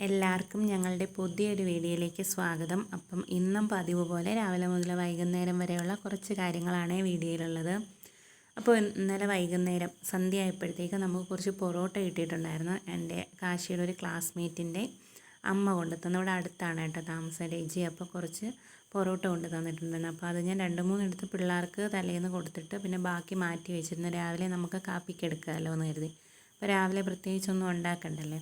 എല്ലാവർക്കും ഞങ്ങളുടെ പുതിയൊരു വീഡിയോയിലേക്ക് സ്വാഗതം. അപ്പം ഇന്നും പതിവ് പോലെ രാവിലെ മുതൽ വൈകുന്നേരം വരെയുള്ള കുറച്ച് കാര്യങ്ങളാണ് വീഡിയോയിലുള്ളത്. അപ്പോൾ ഇന്നലെ വൈകുന്നേരം സന്ധ്യ ആയപ്പോഴത്തേക്ക് നമുക്ക് കുറച്ച് പൊറോട്ട കിട്ടിയിട്ടുണ്ടായിരുന്നു. എന്റെ കാശിയുടെ ഒരു ക്ലാസ്മേറ്റിന്റെ അമ്മ കൊണ്ടു തന്നു ഇവിടെ അടുത്താണ് കേട്ടോ താമസം രജി. അപ്പോൾ കുറച്ച് പൊറോട്ട കൊണ്ട് തന്നിട്ടുണ്ടായിരുന്നു അപ്പോൾ അത് ഞാൻ രണ്ട് മൂന്ന് എടുത്ത് പിള്ളേർക്ക് തലേന്ന് കൊടുത്തിട്ട് പിന്നെ ബാക്കി മാറ്റി വെച്ചിരുന്നു. രാവിലെ നമുക്ക് കാപ്പിക്ക് എടുക്കാമല്ലോ എന്ന് കരുതി. അപ്പോൾ രാവിലെ പ്രത്യേകിച്ചൊന്നും ഉണ്ടാക്കണ്ടല്ലേ?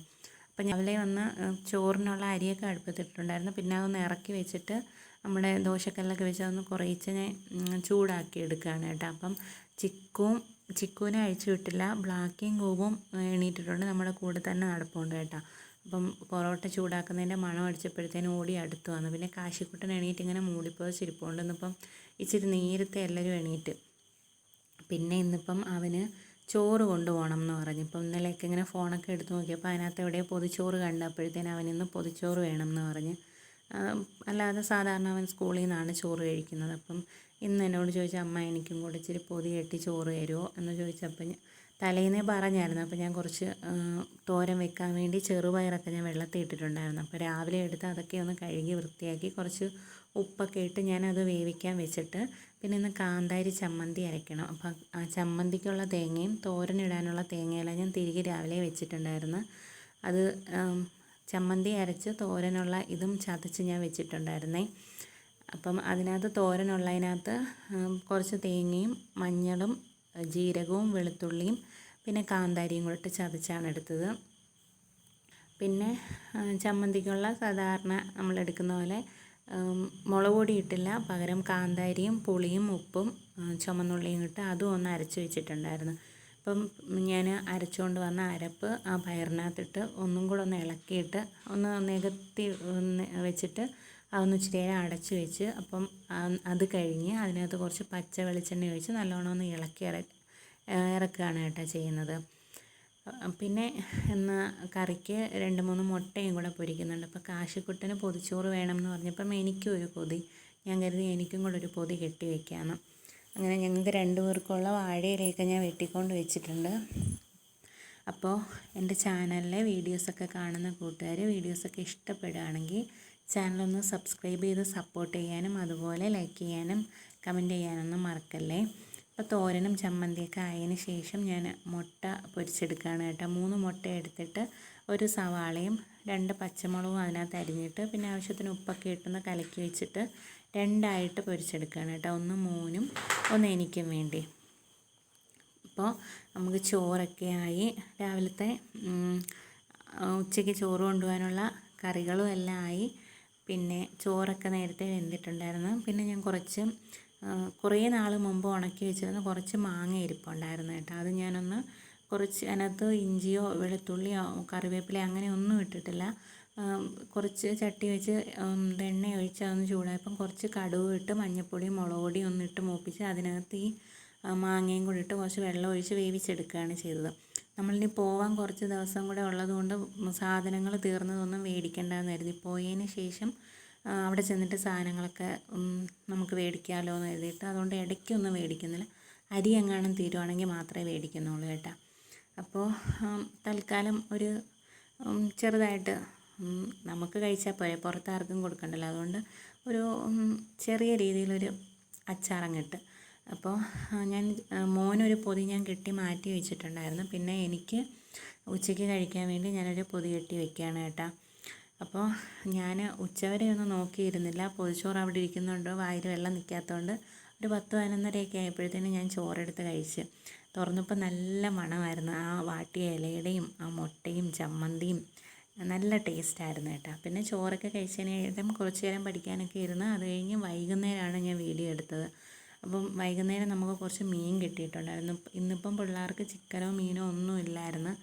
അപ്പം രാവിലെ വന്ന് ചോറിനുള്ള അരിയൊക്കെ അടുപ്പത്തിട്ടുണ്ടായിരുന്നു പിന്നെ അതൊന്ന് ഇറക്കി വെച്ചിട്ട് നമ്മുടെ ദോശക്കല്ലൊക്കെ വെച്ച് അതൊന്ന് കുറയിച്ച് ഞാൻ ചൂടാക്കി എടുക്കുകയാണ് കേട്ടോ. അപ്പം ചിക്കും ചിക്കുവിനെ അഴിച്ചു വിട്ടില്ല. ബ്ലാക്കിയും കൂവും എണീറ്റിട്ടുണ്ട്. നമ്മുടെ കൂടെ തന്നെ നടപ്പുണ്ട് കേട്ടോ. അപ്പം പൊറോട്ട ചൂടാക്കുന്നതിന്റെ മണം അടിച്ചപ്പോഴത്തേനും ഓടി അടുത്ത് വന്നു. പിന്നെ കാശിക്കുട്ടൻ എണീറ്റ് ഇങ്ങനെ മൂടിപ്പോയി ചിരിപ്പുണ്ടെന്നിപ്പം ഇച്ചിരി നേരത്തെ എല്ലാവരും എണീറ്റ്. പിന്നെ ഇന്നിപ്പം അവന് ചോറ് കൊണ്ടുപോകണം എന്ന് പറഞ്ഞു. ഇപ്പം ഇന്നലെയൊക്കെ ഇങ്ങനെ ഫോണൊക്കെ എടുത്ത് നോക്കിയപ്പോൾ അതിനകത്ത് എവിടെയോ പൊതിച്ചോറ് കണ്ടപ്പോഴത്തേന് അവൻ ഇന്ന് പൊതിച്ചോറ് വേണം എന്ന് പറഞ്ഞ്. അല്ലാതെ സാധാരണ അവൻ സ്കൂളിൽ നിന്നാണ് ചോറ് കഴിക്കുന്നത്. അപ്പം ഇന്ന് എന്നോട് ചോദിച്ചു അമ്മ എനിക്കും കൂടെ ഇച്ചിരി പൊതി കെട്ടി ചോറ് തരുമോ? എന്ന് ചോദിച്ചപ്പോൾ തലേന്നേ പറഞ്ഞായിരുന്നു. അപ്പോൾ ഞാൻ കുറച്ച് തോരം തോരൻ വെക്കാൻ വേണ്ടി ചെറുപയറൊക്കെ ഞാൻ വെള്ളത്തിൽ ഇട്ടിട്ടുണ്ടായിരുന്നു. അപ്പോൾ രാവിലെ എടുത്ത് അതൊക്കെ ഒന്ന് കഴുകി വൃത്തിയാക്കി കുറച്ച് ഉപ്പൊക്കെ ഇട്ട് ഞാനത് വേവിക്കാൻ വെച്ചിട്ട് പിന്നെ ഇന്ന് കാന്താരി ചമ്മന്തി അരയ്ക്കണം. അപ്പം ആ ചമ്മന്തിക്കുള്ള തേങ്ങയും തോരനിടാനുള്ള തേങ്ങയെല്ലാം ഞാൻ തിരികെ രാവിലെ വെച്ചിട്ടുണ്ടായിരുന്നു. അത് ചമ്മന്തി അരച്ച് തോരനുള്ള ഇതും ചതച്ച് ഞാൻ വെച്ചിട്ടുണ്ടായിരുന്നേ. അപ്പം അതിനകത്ത് തോരനുള്ളതിനകത്ത് കുറച്ച് തേങ്ങയും മഞ്ഞളും ജീരകവും വെളുത്തുള്ളിയും പിന്നെ കാന്താരിയും കൂടെ ഇട്ട് ചതച്ചാണ് എടുത്തത്. പിന്നെ ചമ്മന്തിക്കുള്ള സാധാരണ നമ്മൾ എടുക്കുന്ന പോലെ മുളക് പൊടി ഇട്ടില്ല. പകരം കാന്താരിയും പുളിയും ഉപ്പും ചുമന്നുള്ളിയും ഇട്ട് അതും ഒന്ന് അരച്ച് വെച്ചിട്ടുണ്ടായിരുന്നു. അപ്പം ഞാൻ അരച്ചുകൊണ്ട് വന്ന അരപ്പ് ആ പയറിനകത്തിട്ട് ഒന്നും കൂടെ ഒന്ന് ഇളക്കിയിട്ട് ഒന്ന് നികത്തി വെച്ചിട്ട് അതൊന്ന് ഇച്ചിരി നേരം അടച്ച് വെച്ച് അപ്പം അത് കഴിഞ്ഞ് അതിനകത്ത് കുറച്ച് പച്ച വെളിച്ചെണ്ണ ഒഴിച്ച് നല്ലോണം ഒന്ന് ഇളക്കി ഇറ ഇറക്കുകയാണ് കേട്ടോ ചെയ്യുന്നത്. പിന്നെ എന്ന കറിക്ക് രണ്ട് മൂന്ന് മുട്ടയും കൂടെ പൊരിക്കുന്നുണ്ട്. അപ്പോൾ കാശിക്കുട്ടന് പൊതിച്ചോറ് വേണം എന്ന് പറഞ്ഞപ്പം എനിക്കും ഒരു പൊതി. ഞാൻ കരുതി എനിക്കും കൂടെ ഒരു പൊതി കെട്ടി വെക്കാമെന്ന് അങ്ങനെ ഞങ്ങൾക്ക് രണ്ട് പേർക്കുള്ള വാഴയിലേക്ക് ഞാൻ വെട്ടിക്കൊണ്ട് വെച്ചിട്ടുണ്ട്. അപ്പോൾ എന്റെ ചാനലിലെ വീഡിയോസൊക്കെ കാണുന്ന കൂട്ടുകാർ വീഡിയോസൊക്കെ ഇഷ്ടപ്പെടുകയാണെങ്കിൽ ചാനലൊന്ന് സബ്സ്ക്രൈബ് ചെയ്ത് സപ്പോർട്ട് ചെയ്യാനും അതുപോലെ ലൈക്ക് ചെയ്യാനും കമന്റ് ചെയ്യാനൊന്നും മറക്കല്ലേ. അപ്പോൾ തോരനും ചമ്മന്തിയൊക്കെ ആയതിന് ശേഷം ഞാൻ മുട്ട പൊരിച്ചെടുക്കുകയാണ് കേട്ടോ. മൂന്ന് മുട്ട എടുത്തിട്ട് ഒരു സവാളയും രണ്ട് പച്ചമുളകും അതിനകത്ത് അരിഞ്ഞിട്ട് പിന്നെ ആവശ്യത്തിന് ഉപ്പൊക്കെ ഇട്ടൊന്ന് കലക്കി വെച്ചിട്ട് രണ്ടായിട്ട് പൊരിച്ചെടുക്കുകയാണ് കേട്ടോ. ഒന്ന് മൂന്നും ഒന്ന് എനിക്കും വേണ്ടി. അപ്പോൾ നമുക്ക് ചോറൊക്കെ ആയി. രാവിലത്തെ ഉച്ചയ്ക്ക് ചോറ് കൊണ്ടുപോകാനുള്ള കറികളും എല്ലാം ആയി. പിന്നെ ചോറൊക്കെ നേരത്തെ വെന്തിട്ടുണ്ടായിരുന്നു. പിന്നെ ഞാൻ കുറച്ച് കുറേ നാൾ മുമ്പ് ഉണക്കി വെച്ചിരുന്ന കുറച്ച് മാങ്ങ ഇരിപ്പുണ്ടായിരുന്നു കേട്ടോ. അത് ഞാനൊന്ന് കുറച്ച് അതിനകത്ത് ഇഞ്ചിയോ വെളുത്തുള്ളിയോ കറിവേപ്പില അങ്ങനെ ഒന്നും ഇട്ടിട്ടില്ല. കുറച്ച് ചട്ടി വെച്ച് എണ്ണ ഒഴിച്ച് അതൊന്ന് ചൂടായപ്പം കുറച്ച് കടുവ് ഇട്ട് മഞ്ഞൾപ്പൊടിയും മുളക് പൊടിയും ഒന്ന് ഇട്ട് മൂപ്പിച്ച് അതിനകത്ത് ഈ മാങ്ങയും കൂടി ഇട്ട് കുറച്ച് വെള്ളം ഒഴിച്ച് വേവിച്ചെടുക്കുകയാണ് ചെയ്തത്. നമ്മളിനി പോവാൻ കുറച്ച് ദിവസം കൂടെ ഉള്ളതുകൊണ്ട് സാധനങ്ങൾ തീർന്നതൊന്നും മേടിക്കേണ്ടെന്ന് കരുതി. പോയതിന് ശേഷം അവിടെ ചെന്നിട്ട് സാധനങ്ങളൊക്കെ നമുക്ക് മേടിക്കാമല്ലോ എന്ന് കരുതിയിട്ട് അതുകൊണ്ട് ഇടയ്ക്കൊന്നും മേടിക്കുന്നില്ല. അരി എങ്ങാനും തീരുവാണെങ്കിൽ മാത്രമേ മേടിക്കുന്നുള്ളൂ കേട്ടോ. അപ്പോൾ തൽക്കാലം ഒരു ചെറുതായിട്ട് നമുക്ക് കഴിച്ചാൽ പോരെ പുറത്ത് ആർക്കും കൊടുക്കണ്ടല്ലോ. അതുകൊണ്ട് ഒരു ചെറിയ രീതിയിലൊരു അച്ചാറങ്ങിട്ട്. അപ്പോൾ ഞാൻ മോനൊരു പൊതി ഞാൻ കെട്ടി മാറ്റി വെച്ചിട്ടുണ്ടായിരുന്നു. പിന്നെ എനിക്ക് ഉച്ചയ്ക്ക് കഴിക്കാൻ വേണ്ടി ഞാനൊരു പൊതി കെട്ടി വെക്കുകയാണ് കേട്ടോ. അപ്പോൾ ഞാൻ ഉച്ചവരെ ഒന്നും നോക്കിയിരുന്നില്ല. പൊതിച്ചോറ് അവിടെ ഇരിക്കുന്നുണ്ട്. വായിൽ വെള്ളം നിൽക്കാത്തതുകൊണ്ട് ഒരു പത്ത് പതിനൊന്നരയൊക്കെ ആയപ്പോഴത്തേനും ഞാൻ ചോറെടുത്ത് കഴിച്ച്. തുറന്നപ്പോൾ നല്ല മണമായിരുന്നു. ആ വാട്ടിയ ഇലയുടെയും ആ മുട്ടയും ചമ്മന്തിയും നല്ല ടേസ്റ്റായിരുന്നു കേട്ടോ. പിന്നെ ചോറൊക്കെ കഴിച്ചതിന് ശേഷം കുറച്ച് നേരം പഠിക്കാനൊക്കെ ഇരുന്ന് അത് കഴിഞ്ഞ് വൈകുന്നേരമാണ് ഞാൻ വീഡിയോ എടുത്തത്. അപ്പം വൈകുന്നേരം നമുക്ക് കുറച്ച് മീൻ കിട്ടിയിട്ടുണ്ടായിരുന്നു. ഇന്നിപ്പം പിള്ളേർക്ക് ചിക്കനോ മീനോ ഒന്നും ഇല്ലായിരുന്നു.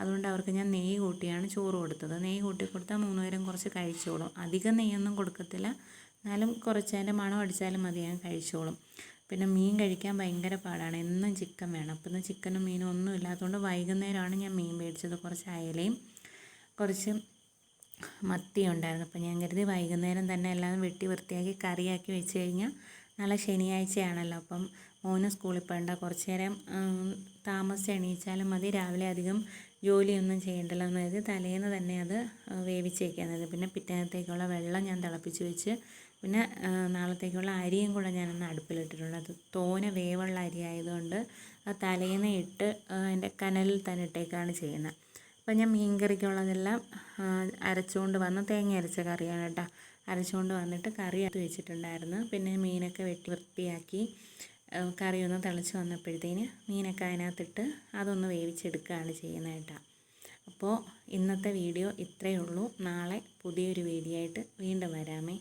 അതുകൊണ്ട് അവർക്ക് ഞാൻ നെയ്യ് കൂട്ടിയാണ് ചോറ് കൊടുത്തത്. നെയ്യ് കൂട്ടി കൊടുത്താൽ മൂന്ന് പേരും കുറച്ച് കഴിച്ചോളും. അധികം നെയ്യൊന്നും കൊടുക്കത്തില്ല. എന്നാലും കുറച്ചതിന്റെ മണം അടിച്ചാലും മതി ഞാൻ കഴിച്ചോളും. പിന്നെ മീൻ കഴിക്കാൻ ഭയങ്കര പാടാണ്. എന്നും ചിക്കൻ വേണം. അപ്പം ഇന്ന് ചിക്കനും മീനും ഒന്നും ഇല്ലാത്തതുകൊണ്ട് വൈകുന്നേരമാണ് ഞാൻ മീൻ മേടിച്ചത്. കുറച്ച് അയലയും കുറച്ച് മത്തി ഉണ്ടായിരുന്നു. അപ്പം ഞാൻ കരുതി വൈകുന്നേരം തന്നെ എല്ലാം വെട്ടി വൃത്തിയാക്കി കറിയാക്കി വെച്ച് കഴിഞ്ഞാൽ നല്ല ശനിയാഴ്ചയാണല്ലോ. അപ്പം മോന് സ്കൂളിൽ പോകണ്ട. കുറച്ച് നേരം താമസിച്ച് എണീച്ചാലും മതി. രാവിലെ അധികം ജോലിയൊന്നും ചെയ്യണ്ടല്ലോ എന്ന് കരുതി തലേന്ന് തന്നെ അത് ആ, വേവിച്ച് വയ്ക്കാന്നത് പിന്നെ പിറ്റേത്തേക്കുള്ള വെള്ളം ഞാൻ തിളപ്പിച്ച് വെച്ച് പിന്നെ ആ, നാളത്തേക്കുള്ള അരിയും കൂടെ ഞാനൊന്ന് അടുപ്പിലിട്ടിട്ടുണ്ട്. അത് തോന വേവുള്ള അരി ആയതുകൊണ്ട് അത് തലേന്ന് ഇട്ട് എന്റെ കനലിൽ തന്നെ ഇട്ടേക്കാണ് ചെയ്യുന്നത്. അപ്പം ഞാൻ മീൻകറിക്കുള്ളതെല്ലാം അരച്ചുകൊണ്ട് വന്ന് തേങ്ങ അരച്ച കറിയാണ് കേട്ടോ. അരച്ചുകൊണ്ട് വന്നിട്ട് കറി അത് വെച്ചിട്ടുണ്ടായിരുന്നു. പിന്നെ മീനൊക്കെ വെട്ടി വൃത്തിയാക്കി ആ, കറി ഒന്ന് തിളച്ച് വന്നപ്പോഴത്തേന് മീനൊക്കെ അതിനകത്തിട്ട് അതൊന്ന് വേവിച്ചെടുക്കുകയാണ് ചെയ്യുന്നത് അപ്പോൾ ഇന്നത്തെ വീഡിയോ ഇത്രയേ ഉള്ളൂ. നാളെ പുതിയൊരു വീഡിയോ ആയിട്ട് വീണ്ടും വരാമേ.